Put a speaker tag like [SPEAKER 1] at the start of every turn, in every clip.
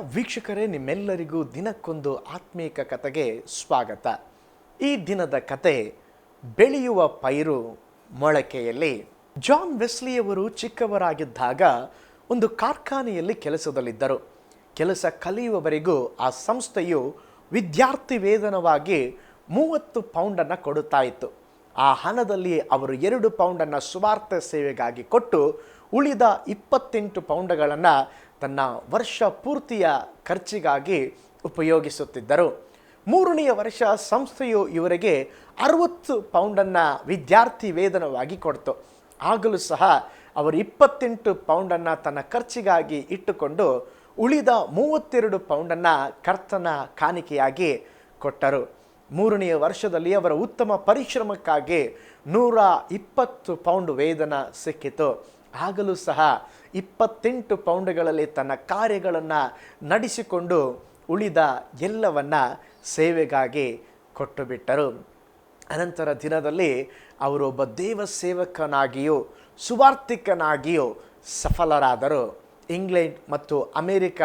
[SPEAKER 1] ವೀಕ್ಷಕರೇ, ನಿಮ್ಮೆಲ್ಲರಿಗೂ ದಿನಕ್ಕೊಂದು ಆತ್ಮೀಕ ಕಥೆಗೆ ಸ್ವಾಗತ. ಈ ದಿನದ ಕತೆ, ಬೆಳೆಯುವ ಪೈರು ಮೊಳಕೆಯಲ್ಲಿ. ಜಾನ್ ವೆಸ್ಲಿಯವರು ಚಿಕ್ಕವರಾಗಿದ್ದಾಗ ಒಂದು ಕಾರ್ಖಾನೆಯಲ್ಲಿ ಕೆಲಸದಲ್ಲಿದ್ದರು. ಕೆಲಸ ಕಲಿಯುವವರೆಗೂ ಆ ಸಂಸ್ಥೆಯು ವಿದ್ಯಾರ್ಥಿ ವೇತನವಾಗಿ ಮೂವತ್ತು ಪೌಂಡನ್ನು ಕೊಡುತ್ತಾ ಇತ್ತು. ಆ ಹಣದಲ್ಲಿ ಅವರು ಎರಡು ಪೌಂಡನ್ನು ಸುವಾರ್ಥ ಸೇವೆಗಾಗಿ ಕೊಟ್ಟು ಉಳಿದ ಇಪ್ಪತ್ತೆಂಟು ಪೌಂಡ್ಗಳನ್ನು ತನ್ನ ವರ್ಷ ಪೂರ್ತಿಯ ಖರ್ಚಿಗಾಗಿ ಉಪಯೋಗಿಸುತ್ತಿದ್ದರು. ಮೂರನೆಯ ವರ್ಷ ಸಂಸ್ಥೆಯು ಇವರಿಗೆ ಅರವತ್ತು ಪೌಂಡನ್ನು ವಿದ್ಯಾರ್ಥಿ ವೇತನವಾಗಿ ಕೊಡ್ತು. ಆಗಲೂ ಸಹ ಅವರು ಇಪ್ಪತ್ತೆಂಟು ಪೌಂಡನ್ನು ತನ್ನ ಖರ್ಚಿಗಾಗಿ ಇಟ್ಟುಕೊಂಡು ಉಳಿದ ಮೂವತ್ತೆರಡು ಪೌಂಡನ್ನು ಕರ್ತನ ಕಾಣಿಕೆಯಾಗಿ ಕೊಟ್ಟರು. ಮೂರನೆಯ ವರ್ಷದಲ್ಲಿ ಅವರ ಉತ್ತಮ ಪರಿಶ್ರಮಕ್ಕಾಗಿ ನೂರ ಇಪ್ಪತ್ತು ಪೌಂಡ್ ವೇತನ ಸಿಕ್ಕಿತು. ಆಗಲೂ ಸಹ ಇಪ್ಪತ್ತೆಂಟು ಪೌಂಡ್ಗಳಲ್ಲಿ ತನ್ನ ಕಾರ್ಯಗಳನ್ನು ನಡೆಸಿಕೊಂಡು ಉಳಿದ ಎಲ್ಲವನ್ನ ಸೇವೆಗಾಗಿ ಕೊಟ್ಟು ಬಿಟ್ಟರು ಅನಂತರ ದಿನದಲ್ಲಿ ಅವರು ಒಬ್ಬ ದೇವ ಸೇವಕನಾಗಿಯೂ ಸುವಾರ್ಥಿಕನಾಗಿಯೂ ಸಫಲರಾದರು. ಇಂಗ್ಲೆಂಡ್ ಮತ್ತು ಅಮೇರಿಕ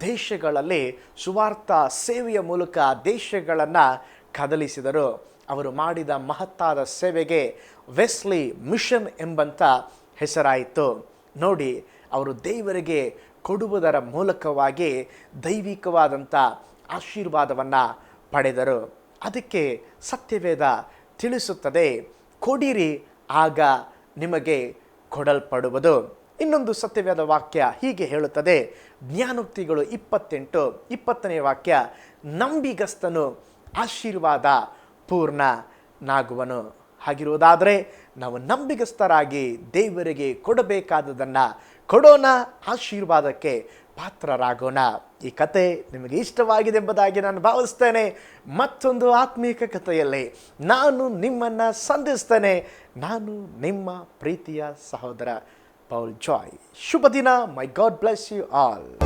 [SPEAKER 1] ದೇಶಗಳಲ್ಲಿ ಸುವಾರ್ಥ ಸೇವೆಯ ಮೂಲಕ ದೇಶಗಳನ್ನು ಕದಲಿಸಿದರು. ಅವರು ಮಾಡಿದ ಮಹತ್ತಾದ ಸೇವೆಗೆ ವೆಸ್ಲಿ ಮಿಷನ್ ಎಂಬಂಥ ಹೆಸರಾಯಿತು. ನೋಡಿ, ಅವರು ದೇವರಿಗೆ ಕೊಡುವುದರ ಮೂಲಕವಾಗಿ ದೈವಿಕವಾದಂಥ ಆಶೀರ್ವಾದವನ್ನು ಪಡೆದರು. ಅದಕ್ಕೆ ಸತ್ಯವೇದ ತಿಳಿಸುತ್ತದೆ, ಕೊಡಿರಿ, ಆಗ ನಿಮಗೆ ಕೊಡಲ್ಪಡುವುದು. ಇನ್ನೊಂದು ಸತ್ಯವೇದ ವಾಕ್ಯ ಹೀಗೆ ಹೇಳುತ್ತದೆ, ಜ್ಞಾನೋಕ್ತಿಗಳು ಇಪ್ಪತ್ತೆಂಟು, ಇಪ್ಪತ್ತನೇ ವಾಕ್ಯ, ನಂಬಿಗಸ್ತನು ಆಶೀರ್ವಾದ ಪೂರ್ಣ ನಾಗುವನು ಹಾಗಿರುವುದಾದರೆ ನಾವು ನಂಬಿಗಸ್ತರಾಗಿ ದೇವರಿಗೆ ಕೊಡಬೇಕಾದದನ್ನು ಕೊಡೋಣ, ಆಶೀರ್ವಾದಕ್ಕೆ ಪಾತ್ರರಾಗೋಣ. ಈ ಕತೆ ನಿಮಗೆ ಇಷ್ಟವಾಗಿದೆ ಎಂಬುದಾಗಿ ನಾನು ಭಾವಿಸ್ತೇನೆ. ಮತ್ತೊಂದು ಆತ್ಮೀಕ ಕಥೆಯಲ್ಲಿ ನಾನು ನಿಮ್ಮನ್ನು ಸಂಧಿಸ್ತೇನೆ. ನಾನು ನಿಮ್ಮ ಪ್ರೀತಿಯ ಸಹೋದರ ಪೌಲ್ ಜಾಯ್. ಶುಭ ದಿನ. May God bless you all.